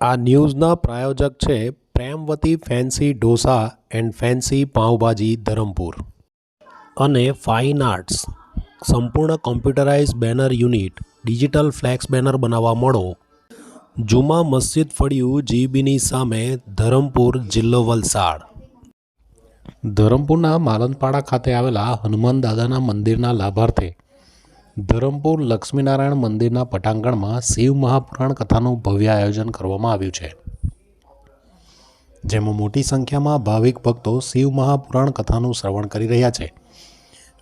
આ ન્યૂઝના પ્રાયોજક છે Premvati fancy dosa and fancy pav bhaji Dharampur. અને ફાઇન આર્ટ્સ. સંપૂર્ણ computerize banner unit, digital flex banner બનાવવા મળો. જુમા મસ્જિદ ફળિયું જીબીની સામે ધરમપુર જિલ્લો વલસાડ. ધરમપુરના માલનપાડા ખાતે આવેલા હનુમાન દાદાના મંદિરના લાભાર્થે ધરમપુર લક્ષ્મીનારાયણ મંદિરના પટાંગણમાં શિવ મહાપુરાણ કથાનું ભવ્ય આયોજન કરવામાં આવ્યું છે. જેમાં મોટી સંખ્યામાં ભાવિક ભક્તો શિવ મહાપુરાણ કથાનું શ્રવણ કરી રહ્યા છે.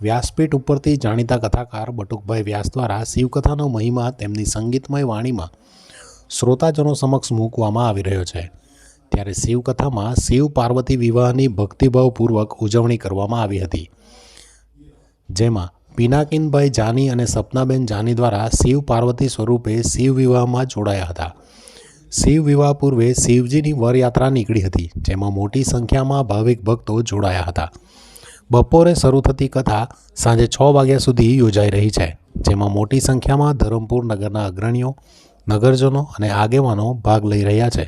વ્યાસપીઠ ઉપરથી જાણીતા કથાકાર બટુકભાઈ વ્યાસ દ્વારા શિવકથાનો મહિમા તેમની સંગીતમય વાણીમાં શ્રોતાજનો સમક્ષ મૂકવામાં આવી રહ્યો છે. ત્યારે શિવકથામાં શિવ પાર્વતી વિવાહની ભક્તિભાવપૂર્વક ઉજવણી કરવામાં આવી હતી. જેમાં પિનાકિનભાઈ જાની અને સપનાબેન જાની દ્વારા શિવ પાર્વતી સ્વરૂપે શિવ વિવાહમાં જોડાયા હતા. શિવ વિવાહ પૂર્વે શિવજીની વરયાત્રા નીકળી હતી, જેમાં મોટી સંખ્યામાં ભાવિક ભક્તો જોડાયા હતા. બપોરે શરૂ થતી કથા સાંજે છ વાગ્યા સુધી યોજાઈ રહી છે, જેમાં મોટી સંખ્યામાં ધરમપુર નગરના અગ્રણીઓ, નગરજનો અને આગેવાનો ભાગ લઈ રહ્યા છે.